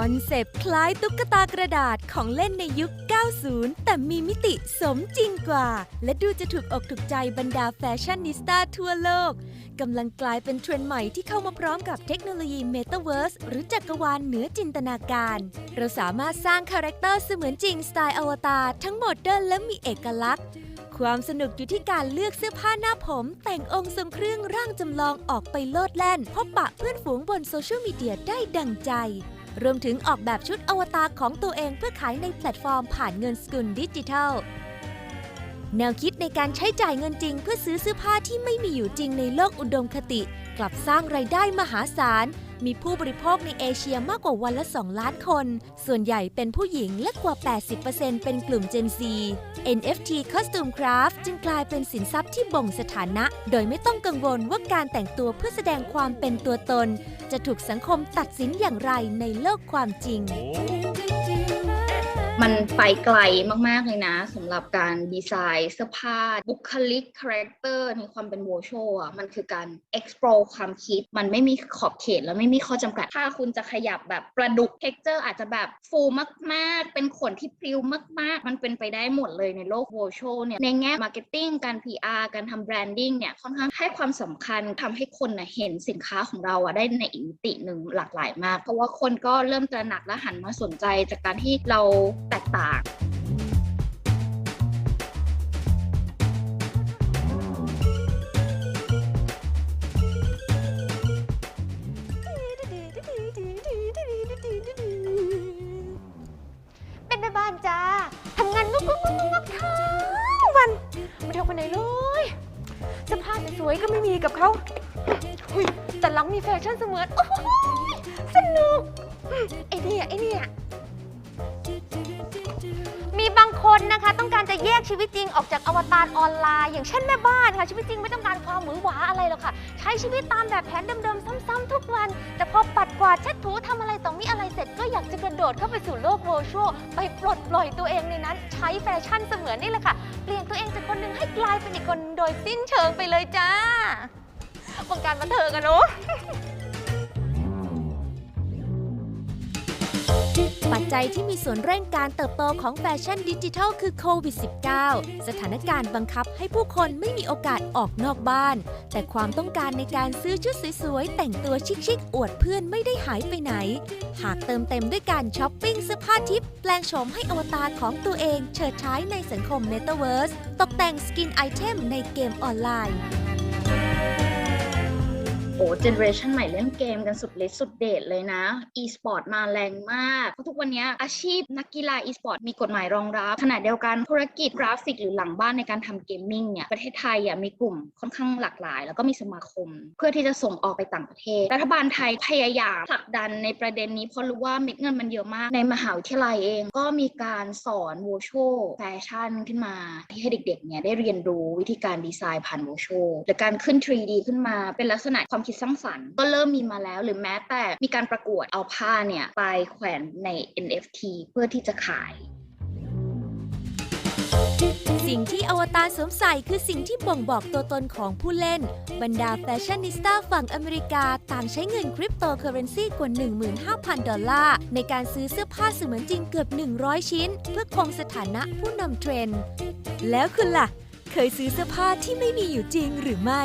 คอนเซปต์คล้ายตุ๊กตากระดาษของเล่นในยุค 90 แต่มีมิติสมจริงกว่า และดูจะถูกอกถูกใจบรรดาแฟชั่นนิสต้าทั่วโลกกำลังกลายเป็นเทรนด์ใหม่ที่เข้ามาพร้อมกับเทคโนโลยีเมตาเวิร์สหรือจักรวาลเหนือจินตนาการ เราสามารถสร้างคาแรคเตอร์เสมือนจริงสไตล์อวตารทั้งโมเดิร์นและมีเอกลักษณ์ความสนุกอยู่ที่การเลือกเสื้อผ้าหน้าผม แต่งองค์ทรงเครื่องร่างจำลองออกไปโลดแล่น พบปะเพื่อนฝูงบนโซเชียลมีเดียได้ดังใจ รวมถึงออกแบบชุดอวตารของตัวเองเพื่อขายในแพลตฟอร์มผ่านเงินสกุลดิจิทัล แนวคิดในการใช้จ่ายเงินจริงเพื่อซื้อเสื้อผ้าที่ไม่มีอยู่จริงในโลกอุดมคติ กลับสร้างไรายได้มหาศาล มีผู้บริโภคในเอเชียมากกว่าวันละ 2 ล้านคน ส่วนใหญ่เป็นผู้หญิงและกว่า 80%เป็นกลุ่ม Gen Z NFT Costume Craft จึงกลายเป็นสินทรัพย์ที่บ่งสถานะ โดยไม่ต้องกังวลว่าการแต่งตัวเพื่อแสดงความเป็นตัวตน จะถูกสังคมตัดสินอย่างไรในโลกความจริง มันไปไกลมาก ๆ เลยนะสำหรับการดีไซน์เสื้อผ้าบุคลิกคาแรคเตอร์มีความเป็นโวช a l อะมันคือการ explore ความคิด มันไม่มีขอบเขตแล้วไม่มีข้อจำกัด ถ้าคุณจะขยับแบบประดุก texture อาจจะแบบฟูมาก ๆ เป็นขนที่พริ้วมาก ๆ มันเป็นไปได้หมดเลยในโลกโวช a l เนี่ยในแง่ marketing การ PR การทำ branding เนี่ยค่อนข้างให้ความสำคัญทำให้คนนะเห็นสินค้าของเราอะได้ในอีกมิติหนึ่งหลากหลายมาก เพราะว่าคนก็เริ่มตระหนักและหันมาสนใจจากการที่เราแตกต่างเป็นแม่บ้านจ้าทำงานงกงกงกงทั้งวันไม่ทำกันไหนเลยเสื้อผ้าสวยๆก็ไม่มีกับเขาแต่หลังมีแฟชั่นเสมือนโอ้ยสนุกไอ้เนี่ยไอ้เนี่ย มีบางคนนะคะ ต้องการจะแยกชีวิตจริงออกจากอวตารออนไลน์ อย่างเช่นแม่บ้านค่ะ ชีวิตจริงไม่ต้องการความหวือหวาอะไรหรอกค่ะ ใช้ชีวิตตามแบบแผนเดิมๆซ้ำๆทุกวัน แต่พอปัดกวาดเช็ดถูทำอะไรต่อมีอะไรเสร็จก็อยากจะกระโดดเข้าไปสู่โลกโวชวลไปปลดปล่อยตัวเองในนั้น ใช้แฟชั่นเสมือนนี่แหละค่ะ เปลี่ยนตัวเองจากคนหนึ่งให้กลายเป็นอีกคนโดยสิ้นเชิงไปเลยจ้าวงการบันเทิงอะเนาะ ปัจจัยที่มีส่วนเร่งการเติบโตของแฟชั่นดิจิทัลคือโควิด -19 สถานการณ์บังคับให้ผู้คนไม่มีโอกาสออกนอกบ้าน แต่ความต้องการในการซื้อชุดสวยๆ แต่งตัวชิคๆ อวดเพื่อนไม่ได้หายไปไหน หากเติมเต็มด้วยการช้อปปิ้งเสื้อผ้าทิป แปลงโฉมให้อวตารของตัวเองเฉิดฉายในสังคมเมตาเวิร์สตกแต่งสกินไอเทมในเกมออนไลน์ โอ้เจเนอเรชันใหม่เล่นเกมกันสุดฤทธิ์สุดเดชเลยนะ e-sport มาแรงมากเพราะทุกวันนี้อาชีพนักกีฬา e-sport มีกฎหมายรองรับ ขณะเดียวกันธุรกิจกราฟิกหรือหลังบ้านในการทำเกมมิ่งเนี่ย ประเทศไทยอะมีกลุ่มค่อนข้างหลากหลาย แล้วก็มีสมาคม เพื่อที่จะส่งออกไปต่างประเทศ รัฐบาลไทยพยายามผลักดันในประเด็นนี้เพราะรู้ว่าเม็ดเงินมันเยอะมาก ในมหาวิทยาลัยเอง ก็มีการสอนว i ช a l แฟชั่นขึ้นมาที่ให้เด็กๆเนี่ยได้เรียนรู้วิธีการดีไซน์ผ่านว i ช a l หรือการขึ้น 3D ขึ้นมาเป็นลักษณะความคิดสร้างสรรค์ ก็เริ่มมีมาแล้ว หรือแม้แต่มีการประกวดเอาผ้าเนี่ยไปแขวนใน NFT เพื่อที่จะขาย สิ่งที่อวตารสวมใส่คือสิ่งที่บ่งบอกตัวตนของผู้เล่น บรรดาแฟชั่นนิสต้าฝั่งอเมริกา ต่างใช้เงินคริปโตเคอเรนซีกว่า 15,000 ดอลลาร์ ในการซื้อเสื้อผ้าเสมือนจริงเกือบ 100 ชิ้น เพื่อคงสถานะผู้นำเทรนด์แล้วคุณล่ะ เคยซื้อเสื้อผ้าที่ไม่มีอยู่จริงหรือไม่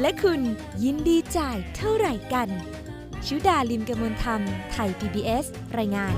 และคุณยินดีจ่ายเท่าไหร่กัน ชุดาลิมกมลธรรม ไทย PBS รายงาน